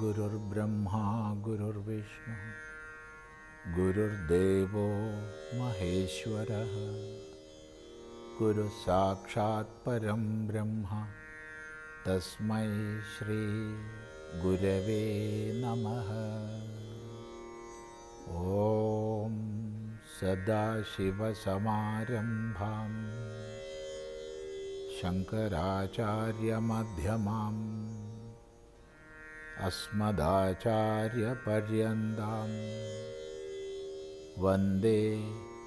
गुरुर्ब्रह्मा गुरुर्विष्णु गुरुर्देवो महेश्वरः। गुरुः साक्षात् परं ब्रह्म तस्मै श्रीगुरवे नमः। ॐ सदाशिवसमारम्भां शङ्कराचार्यमध्यमाम् अस्मदाचार्यपर्यन्तां വന്ദേ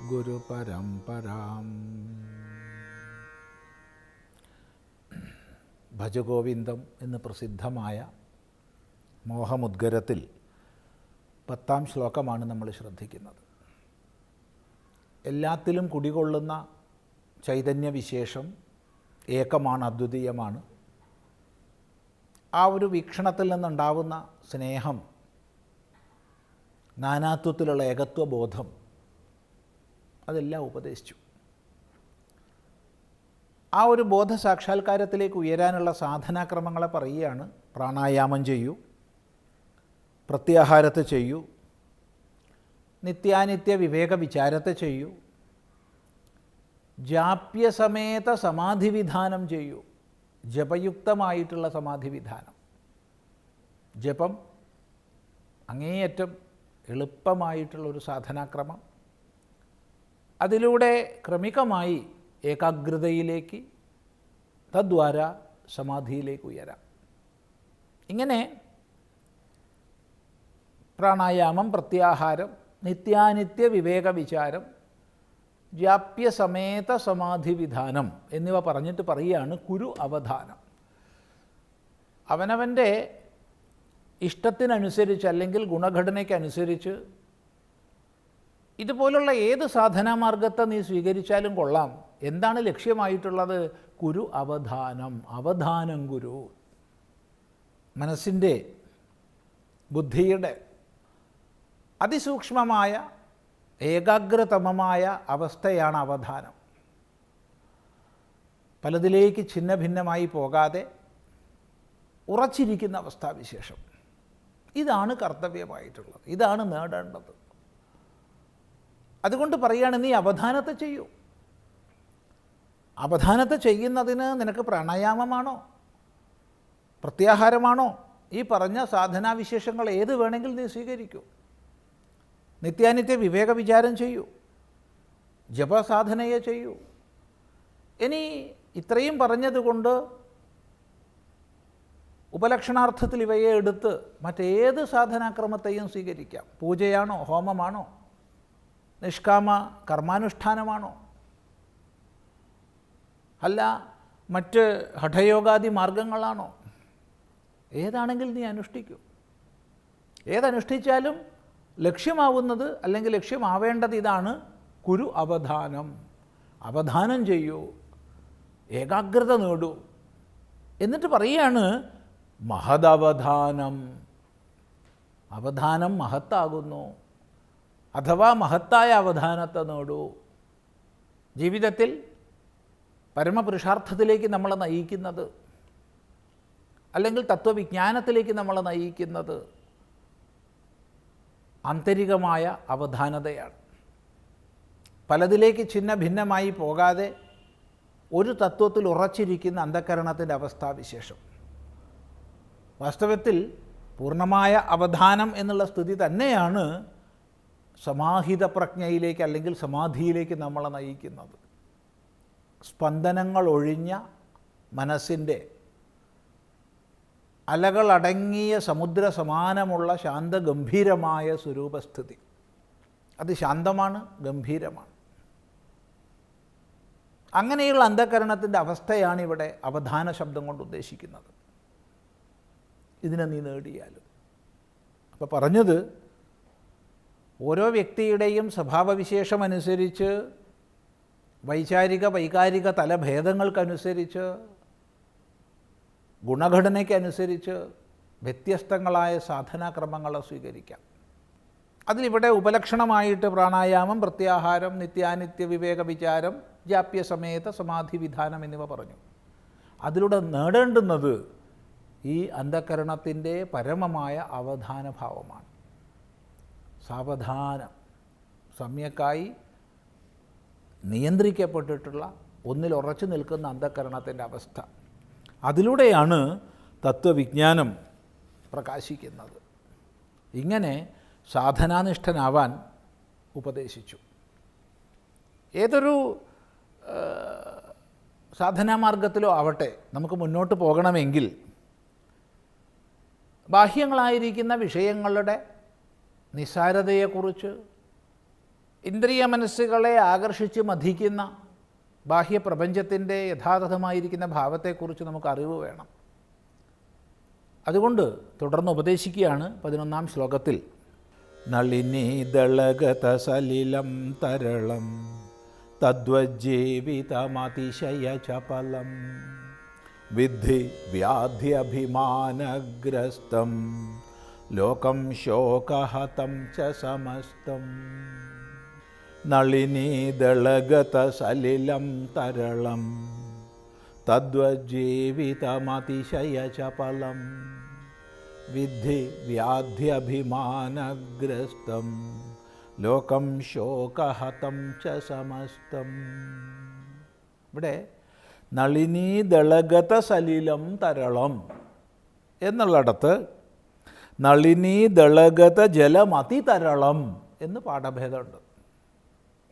ഗുരുപരമ്പരാം ഭജഗോവിന്ദം എന്ന് പ്രസിദ്ധമായ മോഹമുദ്ഗരത്തിൽ പത്താം ശ്ലോകമാണ് നമ്മൾ ശ്രദ്ധിക്കുന്നത് എല്ലാത്തിലും കുടികൊള്ളുന്ന ചൈതന്യവിശേഷം ഏകമാണ് അദ്വിതീയമാണ് ആ ഒരു വീക്ഷണത്തിൽ നിന്നുണ്ടാവുന്ന സ്നേഹം നാനാത്വത്തിലുള്ള ഏകത്വ ബോധം അതെല്ലാം ഉപദേശിച്ചു. ആ ഒരു ബോധ സാക്ഷാത്കാരത്തിലേക്ക് ഉയരാനുള്ള സാധനാക്രമങ്ങളെ പറയുകയാണ് പ്രാണായാമം ചെയ്യൂ പ്രത്യാഹാരത്തെ ചെയ്യൂ നിത്യാനിത്യ വിവേക വിചാരത്തെ ചെയ്യൂ ജാപ്യസമേത സമാധിവിധാനം ചെയ്യൂ. ജപയുക്തമായിട്ടുള്ള സമാധി വിധാനം ജപം അങ്ങേയറ്റം എളുപ്പമായിട്ടുള്ളൊരു സാധനാക്രമം. അതിലൂടെ ക്രമികമായി ഏകാഗ്രതയിലേക്ക് തദ്വാര സമാധിയിലേക്ക് ഉയരാം. ഇങ്ങനെ പ്രാണായാമം പ്രത്യാഹാരം നിത്യാനിത്യ വിവേക വിചാരം ജാപ്യസമേത സമാധി വിധാനം എന്നിവ പറഞ്ഞിട്ട് പറയുകയാണ് കുരു അവധാനം. അവനവന്റെ ഇഷ്ടത്തിനനുസരിച്ച് അല്ലെങ്കിൽ ഗുണഘടനയ്ക്കനുസരിച്ച് ഇതുപോലുള്ള ഏത് സാധനാമാർഗത്തെ നീ സ്വീകരിച്ചാലും കൊള്ളാം. എന്താണ് ലക്ഷ്യമായിട്ടുള്ളത്? കുരു അവധാനം. അവധാനം ഗുരു. മനസ്സിന്റെ ബുദ്ധിയുടെ അതിസൂക്ഷ്മമായ ഏകാഗ്രതമമായ അവസ്ഥയാണ് അവധാനം. പലതിലേക്ക് ഛിന്ന ഭിന്നമായി പോകാതെ ഉറച്ചിരിക്കുന്ന അവസ്ഥാവിശേഷം. ഇതാണ് കർത്തവ്യമായിട്ടുള്ളത്. ഇതാണ് നേടേണ്ടത്. അതുകൊണ്ട് പറയുകയാണ് നീ അവധാനത്തെ ചെയ്യൂ. അവധാനത്തെ ചെയ്യുന്നതിന് നിനക്ക് പ്രാണായാമമാണോ? പ്രത്യാഹാരമാണോ? ഈ പറഞ്ഞ സാധനാവിശേഷങ്ങൾ ഏത് വേണമെങ്കിൽ നീ സ്വീകരിക്കൂ. നിത്യാനിത്യ വിവേക വിചാരം ചെയ്യൂ. ജപസാധനയെ ചെയ്യൂ. ഇനി ഇത്രയും പറഞ്ഞതുകൊണ്ട് ഉപലക്ഷണാർത്ഥത്തിൽ ഇവയെ എടുത്ത് മറ്റേത് സാധനാക്രമത്തെയും സ്വീകരിക്കാം. പൂജയാണോ ഹോമമാണോ നിഷ്കാമ കർമാനുഷ്ഠാനമാണോ? അല്ല മറ്റ് ഹഠയോഗാദി മാർഗങ്ങളാണോ? ഏതാണെങ്കിൽ നീ അനുഷ്ഠിക്കൂ. ഏതനുഷ്ഠിച്ചാലും ലക്ഷ്യമാവുന്നത് അല്ലെങ്കിൽ ലക്ഷ്യമാവേണ്ടത് ഇതാണ് കുരു അവധാനം. അവധാനം ചെയ്യൂ. ഏകാഗ്രത നേടൂ. എന്നിട്ട് പറയുകയാണ് മഹദവധാനം. അവധാനം മഹത്താകുന്നു. അഥവാ മഹത്തായ അവധാനത്തെ നേടൂ. ജീവിതത്തിൽ പരമപുരുഷാർത്ഥത്തിലേക്ക് നമ്മളെ നയിക്കുന്നത് അല്ലെങ്കിൽ തത്വവിജ്ഞാനത്തിലേക്ക് നമ്മളെ നയിക്കുന്നത് ആന്തരികമായ അവധാനതയാണ്. പലതിലേക്ക് ഛിന്ന ഭിന്നമായി പോകാതെ ഒരു തത്വത്തിൽ ഉറച്ചിരിക്കുന്ന അന്ധകരണത്തിന്റെ അവസ്ഥാവിശേഷം വാസ്തവത്തിൽ പൂർണമായ അവധാനം എന്നുള്ള സ്ഥിതി തന്നെയാണ് സമാഹിത പ്രജ്ഞയിലേക്ക് അല്ലെങ്കിൽ സമാധിയിലേക്ക് നമ്മളെ നയിക്കുന്നത്. സ്പന്ദനങ്ങൾ ഒഴിഞ്ഞ മനസ്സിന്റെ അലകളടങ്ങിയ സമുദ്ര സമാനമുള്ള ശാന്തഗംഭീരമായ സ്വരൂപസ്ഥിതി. അത് ശാന്തമാണ് ഗംഭീരമാണ്. അങ്ങനെയുള്ള അന്ധകരണത്തിന്റെ അവസ്ഥയാണ് ഇവിടെ അവധാന ശബ്ദം കൊണ്ട് ഉദ്ദേശിക്കുന്നത്. ഇതിനെ നീ നേടിയാലും അപ്പോൾ പറഞ്ഞത് ഓരോ വ്യക്തിയുടെയും സ്വഭാവവിശേഷമനുസരിച്ച് വൈചാരിക വൈകാരിക തലഭേദങ്ങൾക്കനുസരിച്ച് ഗുണഘടനയ്ക്കനുസരിച്ച് വ്യത്യസ്തങ്ങളായ സാധനാക്രമങ്ങൾ സ്വീകരിക്കാം. അതിലിവിടെ ഉപലക്ഷണമായിട്ട് പ്രാണായാമം പ്രത്യാഹാരം നിത്യാനിത്യ വിവേക വിചാരം ജാപ്യസമേത സമാധി വിധാനം എന്നിവ പറഞ്ഞു. അതിലൂടെ നേടേണ്ടുന്നത് ഈ അന്ധകരണത്തിന്റെ പരമമായ അവധാന ഭാവമാണ് സാവധാനം സമ്യക്കായി നിയന്ത്രിക്കപ്പെട്ടിട്ടുള്ള ഒന്നിൽ ഉറച്ചു നിൽക്കുന്ന അന്ധകരണത്തിന്റെ അവസ്ഥ. അതിലൂടെയാണ് തത്വവിജ്ഞാനം പ്രകാശിക്കുന്നത്. ഇങ്ങനെ സാധനാനിഷ്ഠനാവാൻ ഉപദേശിച്ചു. ഏതൊരു സാധനാമാർഗത്തിലോ ആവട്ടെ നമുക്ക് മുന്നോട്ട് പോകണമെങ്കിൽ ബാഹ്യങ്ങളായിരിക്കുന്ന വിഷയങ്ങളുടെ നിസാരതയെക്കുറിച്ച് ഇന്ദ്രിയ മനസ്സുകളെ ആകർഷിച്ച് മഥിക്കുന്ന ബാഹ്യപ്രപഞ്ചത്തിന്റെ യഥാർത്ഥമായിരിക്കുന്ന ഭാവത്തെക്കുറിച്ച് നമുക്ക് അറിവ് വേണം. അതുകൊണ്ട് തുടർന്ന് ഉപദേശിക്കുകയാണ് പതിനൊന്നാം ശ്ലോകത്തിൽ. നളിനി ദളഗത സലിലം തരളം തദ്വജ്ജീവിതമതിശയ ചപലം വിദ്ധി വ്യാധ്യഭിമാനഗ്രസ്തം ലോകം ശോകഹതം ച സമസ്തം നളിനീദളഗത സലിലം തരളം. തദ്വജീവിതമതിശയ ചപലം വിദ്ധി വ്യാധ്യഭിമാനഗ്രസ്തം. ലോകം ശോകഹതം ച സമസ്തം. ഇവിടെ നളിനീദളഗത സലിലം തരളം എന്നുള്ളിടത്ത് നളിനീദളഗത ജലമതിതരളം എന്ന് പാഠഭേദമുണ്ട്.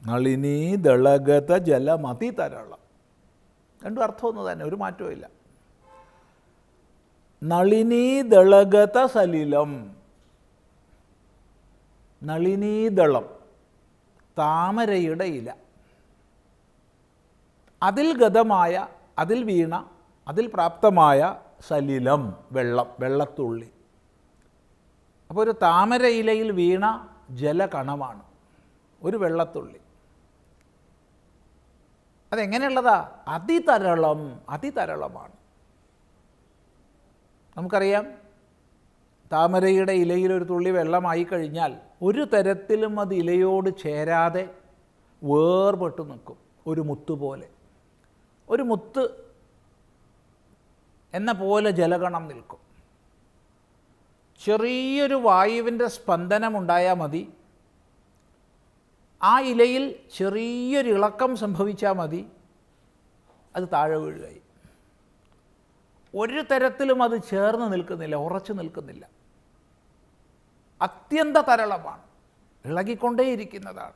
നളിനീദളഗത ജലമതിതരളം രണ്ടും അർത്ഥമൊന്നും തന്നെ ഒരു മാറ്റവും ഇല്ല. നളിനീദളഗത സലിലം. നളിനീദളം താമരയുടെ ഇല. അതിൽ ഗതമായ അതിൽ വീണ അതിൽ പ്രാപ്തമായ സലിലം വെള്ളം വെള്ളത്തുള്ളി. അപ്പോൾ ഒരു താമര ഇലയിൽ വീണ ജലകണമാണ് ഒരു വെള്ളത്തുള്ളി. അതെങ്ങനെയുള്ളതാ? അതിതരളം അതിതരളമാണ്. നമുക്കറിയാം താമരയുടെ ഇലയിൽ ഒരു തുള്ളി വെള്ളമായി കഴിഞ്ഞാൽ ഒരു തരത്തിലും അത് ഇലയോട് ചേരാതെ വേർപെട്ടു നിൽക്കും ഒരു മുത്ത് പോലെ. ഒരു മുത്ത് എന്ന പോലെ ജലഗണം നിൽക്കും. ചെറിയൊരു വായുവിന്റെ സ്പന്ദനമുണ്ടായാൽ മതി. ആ ഇലയിൽ ചെറിയൊരു ഇളക്കം സംഭവിച്ചാൽ മതി. അത് താഴെ വീഴുകയായി ഒരു തരത്തിലും അത് ചേർന്ന് നിൽക്കുന്നില്ല ഉറച്ചു നിൽക്കുന്നില്ല. അത്യന്ത തരളമാണ്. ഇളകിക്കൊണ്ടേയിരിക്കുന്നതാണ്.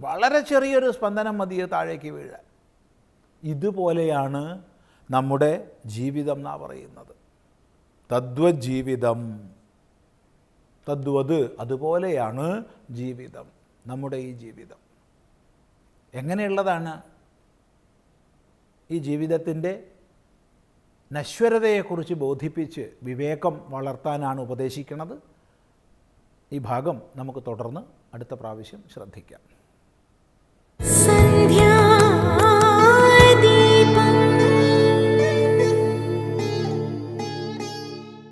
വളരെ ചെറിയൊരു സ്പന്ദനം മതി താഴേക്ക് വീഴാൻ. ഇതുപോലെയാണ് നമ്മുടെ ജീവിതം എന്നാ പറയുന്നത്. തദ്വജീവിതം തദ്വത് അതുപോലെയാണ് ജീവിതം. നമ്മുടെ ഈ ജീവിതം. എങ്ങനെയുള്ളതാണ് ഈ ജീവിതത്തിന്റെ നശ്വരതയെക്കുറിച്ച് ബോധിപ്പിച്ച് വിവേകം വളർത്താനാണ് ഉപദേശിക്കുന്നത്? ഈ ഭാഗം നമുക്ക് തുടർന്ന് അടുത്ത പ്രാവശ്യം ശ്രദ്ധിക്കാം.